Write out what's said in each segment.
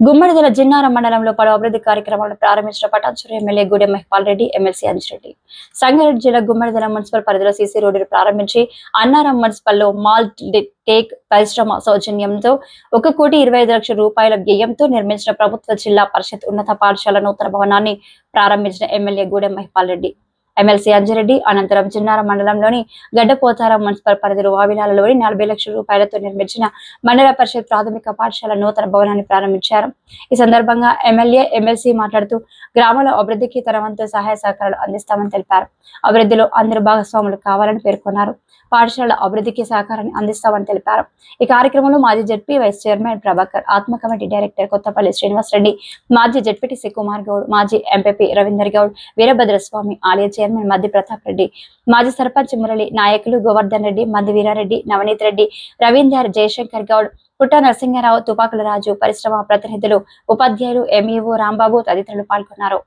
గుమ్మడిదల జిన్నారం మండలంలో పలు అభివృద్ధి కార్యక్రమాలను ప్రారంభించిన పటాన్చెరు ఎమ్మెల్యే గూడెం మహిపాల్ రెడ్డి ఎమ్మెల్సీ అంజిరెడ్డి సంగారెడ్డి జిల్లా గుమ్మడిదల మున్సిపల్ పరిధిలో సీసీ రోడ్డును ప్రారంభించి అన్నారం మున్సిపల్లో మాల్ టేక్ పరిశ్రమ సౌజన్యంతో ఒక కోటి ఇరవై ఐదు లక్షల రూపాయల వ్యయంతో నిర్మించిన ప్రభుత్వ జిల్లా పరిషత్ ఉన్నత పాఠశాల నూతన భవనాన్ని ప్రారంభించిన ఎమ్మెల్యే గూడెం మహిపాల్ రెడ్డి. ఎమ్మెల్సీ అంజరెడ్డి అనంతరం చిన్నార మండలంలోని గడ్డపోతారం మున్సిపల్ పరిధిలో వావిలాలలోని నలభై లక్షల రూపాయలతో నిర్మించిన మండల పరిషత్ ప్రాథమిక పాఠశాల నూతన భవనాన్ని ప్రారంభించారు. ఈ సందర్భంగా ఎమ్మెల్యే ఎమ్మెల్సీ మాట్లాడుతూ గ్రామాల అభివృద్ధికి తన వంతు సహాయ సహకారాలు అందిస్తామని తెలిపారు. అభివృద్ధిలో అందరూ భాగస్వాములు కావాలని పేర్కొన్నారు. పాఠశాలల అభివృద్ధికి సహకారాన్ని అందిస్తామని తెలిపారు. ఈ కార్యక్రమంలో మాజీ ZP vice chairman Prabhakar ATMA committee director Kothapalli Srinivas Reddy మాజీ జడ్పీటీసీ కుమార్ గౌడ్ మాజీ ఎంపీపీ రవీందర్ గౌడ్ వీరభద్రస్వామి ఆలయ చైర్మన్ మధ్య ప్రతాప్ రెడ్డి మాజీ సర్పంచ్ మురళి నాయకులు గోవర్ధన్ రెడ్డి మద్ది వీరారెడ్డి నవనీత్ రెడ్డి రవీందర్ జయశంకర్ గౌడ్ పుట్ట నరసింహారావు తుపాకుల రాజు పరిశ్రమ ప్రతినిధులు ఉపాధ్యాయులు ఎంఈఓ రాంబాబు తదితరులు పాల్గొన్నారు.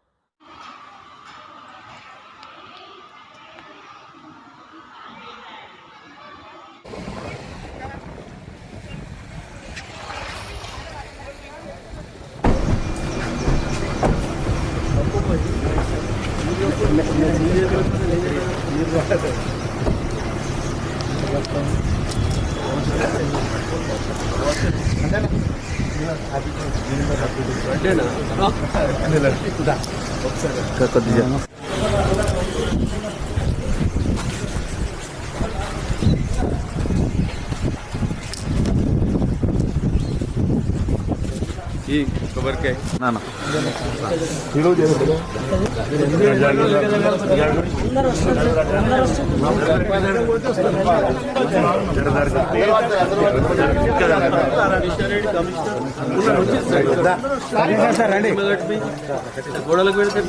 ¿Qué es lo que ¿Qué ఈ కొబ్బరికాయ. నాన్న. గోడలకు పెడితే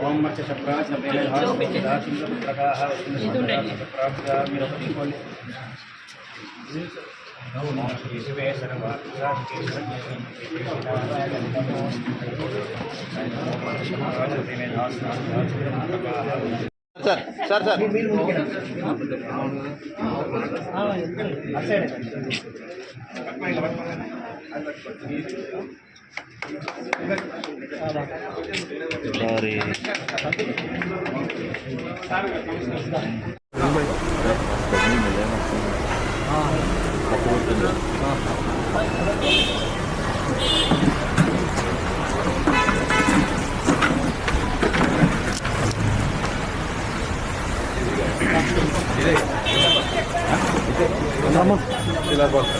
ओम मत्स्य सप्राज नवेल हास दास इंद्र प्रकाह उसमें सप्राज मेरा पति बोले नमो नमः शिवे सर्वात्मा Keshav sir sir. Sir sorry Vamos. Las.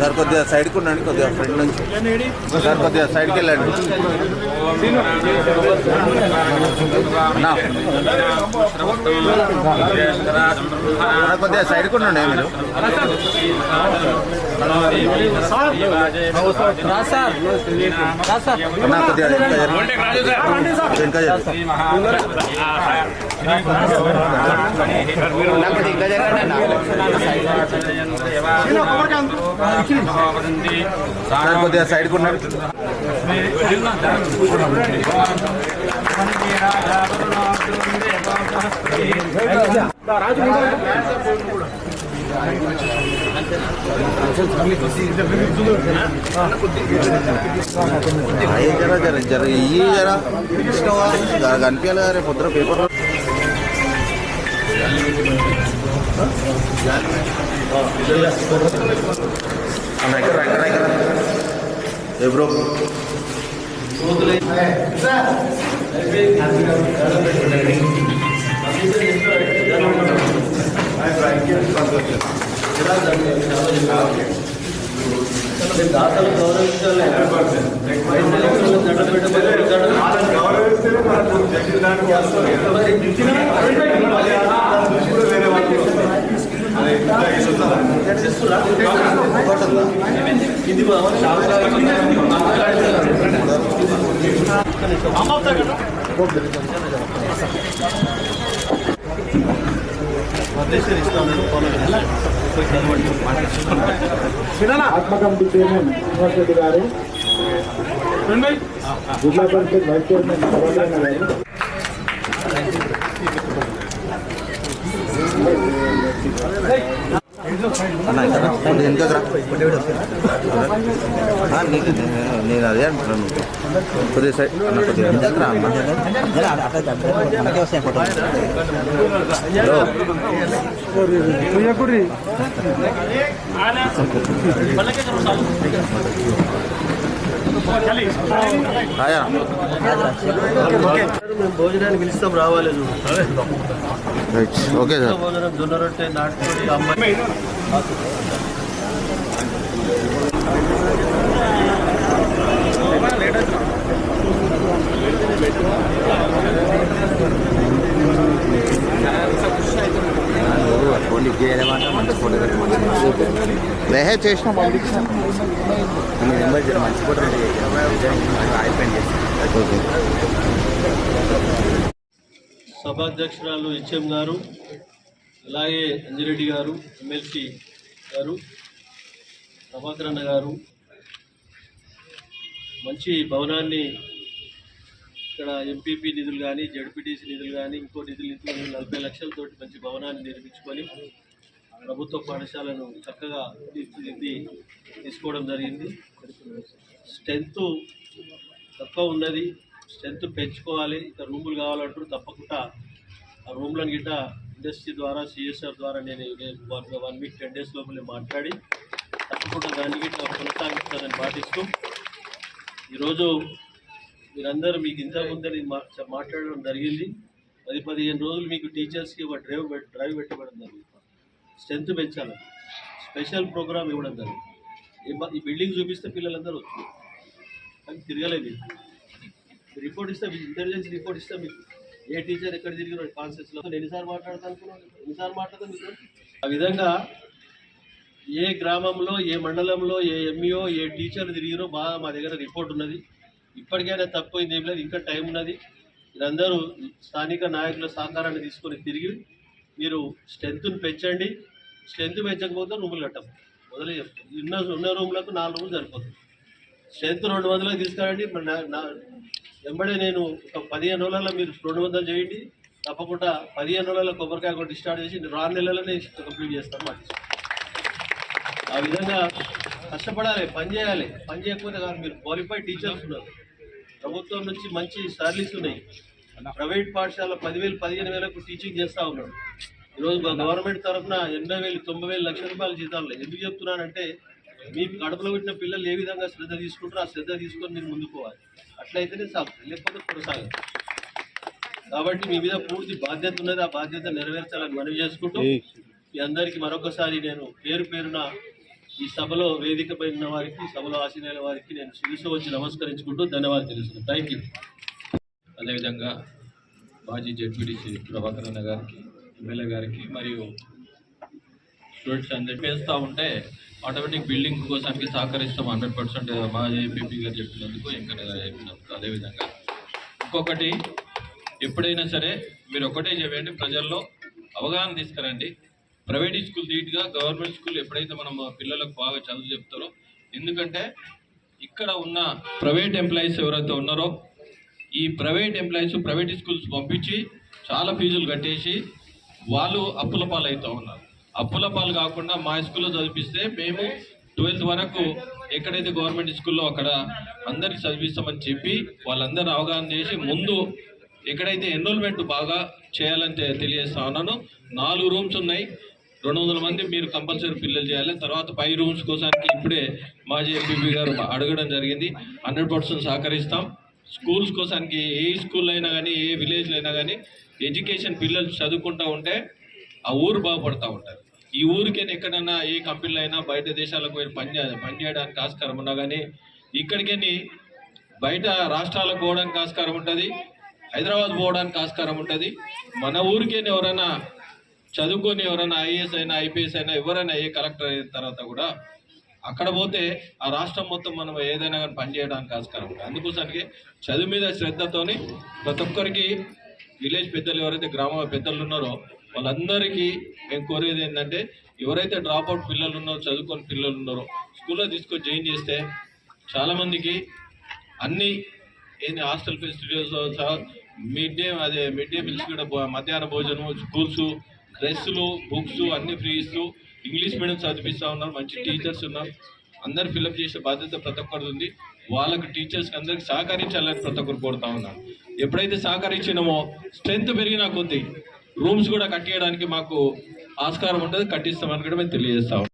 Sir కొద్దిగా సైడ్కి ఉండండి కొద్దిగా ఫ్రంట్ నుంచి. సార్ కొద్దిగా సైడ్కి వెళ్ళండి. అన్నా. కొద్దిగా సైడ్కి ఉండండి మీరు. అన్నా కొద్దిగా జరగండి. కొద్దిగా జర జర జర జర జర కనిపించాలి కదా రేపు పొద్దున naik naik naik naik ya bro దాతలు గౌరవించాలి గౌరవిస్తే ఇది ఆత్మ కమిటీ చైర్మన్ గారు జిల్లా పరిషత్ వైస్ చైర్మన్ గారు నీకు నేను- అదే అంటున్నాను కొద్దిగా సైడ్ అన్న. కొద్దిగా వెనుకకు రా అన్న హలో హాయా మేము భోజనానికి పిలుస్తాం రావాలి చూడు రైట్ ఓకే సార్. వేహే చేసిన పంపించిన. మంచి ఫోటో అయిపోయింది ఓకే. సభాధ్యక్షురాలు హెచ్ఎం గారు అలాగే అంజిరెడ్డి గారు ఎమ్మెల్సీ గారు ప్రభాకరన్న గారు మంచి భవనాన్ని ఇక్కడ ఎంపీపీ నిధులు కానీ జడ్పీటీసీ నిధులు కానీ ఇంకో నిధులు నిధులు నలభై లక్షలతోటి మంచి భవనాన్ని నిర్మించుకొని ప్రభుత్వ పాఠశాలను చక్కగా తీర్చిదిద్ది తీసుకోవడం జరిగింది. స్ట్రెంత్ తక్కువ ఉన్నది. స్ట్రెంత్ పెంచుకోవాలి ఇంకా రూములు కావాలంటారు తప్పకుండా ఆ రూమ్లను గిట్ట ఇండస్ట్రీ ద్వారా సిఎస్ఆర్ ద్వారా నేను వన్ వీక్ టెన్ డేస్ లోపలే మాట్లాడి తప్పకుండా దాన్ని గిట్ట కొనసాగిస్తానని పాటిస్తూ ఈరోజు మీరందరూ మీకు ఇంతకుముందే నేను మాట్లాడడం జరిగింది. పది పదిహేను రోజులు మీకు టీచర్స్కి ఒక డ్రైవ్ డ్రైవ్ పెట్టబడడం జరిగింది. స్ట్రెంత్ పెంచాలి. స్పెషల్ ప్రోగ్రామ్ ఇవ్వడం జరిగింది. ఈ బిల్డింగ్ చూపిస్తే పిల్లలందరూ వచ్చారు కానీ తిరగలేదు. రిపోర్ట్ ఇస్తాం ఇంటెలిజెన్స్ రిపోర్ట్ ఇస్తాం మీకు ఏ టీచర్ ఎక్కడ తిరిగిన కాన్సెప్ట్స్లో ఎన్నిసార్లు మాట్లాడతానుకున్నాను ఎన్నిసార్లు మాట్లాడతాను మీకు ఆ విధంగా ఏ గ్రామంలో ఏ మండలంలో ఏ ఎంఈఓ ఏ టీచర్ తిరిగినో బాగా మా దగ్గర రిపోర్ట్ ఉన్నది. ఇప్పటికైనా తక్కువైంది ఏం లేదు ఇంకా టైం ఉన్నది. మీరందరూ స్థానిక నాయకుల సహకారాన్ని తీసుకొని తిరిగి మీరు స్ట్రెంత్ని పెంచండి. స్ట్రెంత్ పెంచకపోతే రూములు కట్టం మొదలు చెప్తాం. ఉన్న ఉన్న రూమ్లకు నాలుగు రూములు సరిపోతుంది స్ట్రెంత్ రెండు వందలకు తీసుకురండి. వెంబడే నేను ఒక పదిహేను రోజులలో మీరు రెండు వందలు చేయండి. తప్పకుండా పదిహేను రోజులలో కొబ్బరికాయ కొట్టి స్టార్ట్ చేసి నేను నెలలోనే కంప్లీట్ చేస్తాను మాట. ఆ విధంగా కష్టపడాలి పని చేయాలి. పని చేయకపోతే కాదు మీరు క్వాలిఫైడ్ టీచర్స్ ఉన్నారు. ప్రభుత్వం నుంచి మంచి సర్వీస్ ఉన్నాయి. ప్రైవేట్ పాఠశాల పదివేలు పదిహేను వేలకు టీచింగ్ చేస్తూ ఉన్నారు ఈరోజు గవర్నమెంట్ తరఫున ఎనభై వేలు తొంభై వేలు లక్ష రూపాయలు జీతాలు ఎందుకు చెప్తున్నానంటే మీ కడుపులో పెట్టిన పిల్లలు ఏ విధంగా శ్రద్ధ తీసుకుంటారో ఆ శ్రద్ధ తీసుకొని మీరు ముందుకు పోవాలి. అట్లయితేనే సాగుతుంది లేకపోతే కొనసాగదు. కాబట్టి మీ మీద పూర్తి బాధ్యత ఉన్నది ఆ బాధ్యత నెరవేర్చాలని మనవి చేసుకుంటూ మీ అందరికీ మరొకసారి నేను పేరు పేరున ఈ సభలో వేదికపై ఉన్న వారికి సభలో ఆశీనుల వారికి నేను శిరస్సు వచ్చి నమస్కరించుకుంటూ ధన్యవాదాలు తెలుస్తున్నాను. థ్యాంక్ యూ అదేవిధంగా మాజీ జడ్పీటీసీ ప్రభాకర్ అన్న గారికి ఎమ్మెల్యే గారికి మరియు స్టూడెంట్స్ అందరికి వేస్తూ ఉంటే ఆటోమేటిక్ బిల్డింగ్ కోసానికి సహకరిస్తాం హండ్రెడ్ పర్సెంట్. మా ఏపీపీ గారు చెప్పినందుకు వెంకన్న గారు చెప్పినందుకు అదేవిధంగా ఇంకొకటి ఎప్పుడైనా సరే మీరు ఒకటే చేయండి ప్రజల్లో అవగాహన తీసుకురండి. ప్రైవేట్ స్కూల్ నీట్గా గవర్నమెంట్ స్కూల్ ఎప్పుడైతే మనం పిల్లలకు బాగా చదువు చెప్తారో ఎందుకంటే ఇక్కడ ఉన్న ప్రైవేట్ ఎంప్లాయీస్ ఎవరైతే ఉన్నారో ఈ ప్రైవేట్ ఎంప్లాయీస్ ప్రైవేట్ స్కూల్స్ పంపించి చాలా ఫీజులు కట్టేసి వాళ్ళు అప్పుల పాలవుతూ ఉన్నారు. అప్పుల పాలు కాకుండా మా స్కూల్లో చదివిస్తే మేము ట్వెల్త్ వరకు ఎక్కడైతే గవర్నమెంట్ స్కూల్లో అక్కడ అందరికి చదివిస్తామని చెప్పి వాళ్ళందరూ అవగాహన చేసి ముందు ఎక్కడైతే ఎన్రోల్మెంట్ బాగా చేయాలని తెలియజేస్తా ఉన్నాను. నాలుగు రూమ్స్ ఉన్నాయి. రెండు వందల మంది మీరు కంపల్సరీ పిల్లలు చేయాలి. తర్వాత పై రూమ్స్ కోసానికి ఇప్పుడే మాజీ ఎంపీపీ గారు అడగడం జరిగింది. హండ్రెడ్ పర్సెంట్ సహకరిస్తాం. స్కూల్స్ కోసానికి ఏ స్కూల్ అయినా కానీ ఏ విలేజ్లో అయినా కానీ ఎడ్యుకేషన్ పిల్లలు చదువుకుంటూ ఉంటే ఆ ఊరు బాగుపడతా ఉంటారు. ఈ ఊరికైనా ఎక్కడైనా ఏ కంపెనీలు అయినా బయట దేశాలకు పోయి పని పనిచేయడానికి పని చేయడానికి ఆస్కారం ఉన్నా కానీ ఇక్కడికని బయట రాష్ట్రాలకు పోవడానికి ఆస్కారం ఉంటుంది. హైదరాబాద్ పోవడానికి ఆస్కారం ఉంటుంది. మన ఊరికైనా ఎవరైనా చదువుకొని ఎవరైనా ఐఏఎస్ అయినా ఐపీఎస్ అయినా ఎవరైనా ఏ కలెక్టర్ అయిన తర్వాత కూడా అక్కడ పోతే ఆ రాష్ట్రం మొత్తం మనం ఏదైనా కానీ పనిచేయడానికి ఆస్కారం ఉంటుంది. అందుకోసానికి చదువు మీద శ్రద్ధతోని ప్రతి ఒక్కరికి విలేజ్ పెద్దలు ఎవరైతే గ్రామ పెద్దలు ఉన్నారో వాళ్ళందరికీ మేము కోరేది ఏంటంటే ఎవరైతే డ్రాప్ అవుట్ పిల్లలు ఉన్నారో చదువుకొని పిల్లలు ఉన్నారో స్కూల్లో తీసుకొని జాయిన్ చేస్తే చాలామందికి అన్ని ఏంది హాస్టల్ ఫెసిలిటీస్ మిడ్ డే అదే మిడ్ డే మీల్స్ కూడా మధ్యాహ్న భోజనం స్కూల్స్ డ్రెస్సులు బుక్స్ అన్ని ఫ్రీ ఇస్తూ ఇంగ్లీష్ మీడియం చదివిస్తూ ఉన్నారు మంచి టీచర్స్ ఉన్నారు. అందరు ఫిల్అప్ చేసే బాధ్యత ప్రతి ఒక్కరిది ఉంది. వాళ్ళకి టీచర్స్కి అందరికి సహకరించాలని ప్రతి ఒక్కరు కోరుతా ఉన్నారు. ఎప్పుడైతే సహకరించినామో స్ట్రెంత్ పెరిగినా కొద్దీ రూమ్స్ కూడా కట్టేయడానికి మాకు ఆస్కారం ఉంటుంది కట్టిస్తామని కూడా మేము తెలియజేస్తాం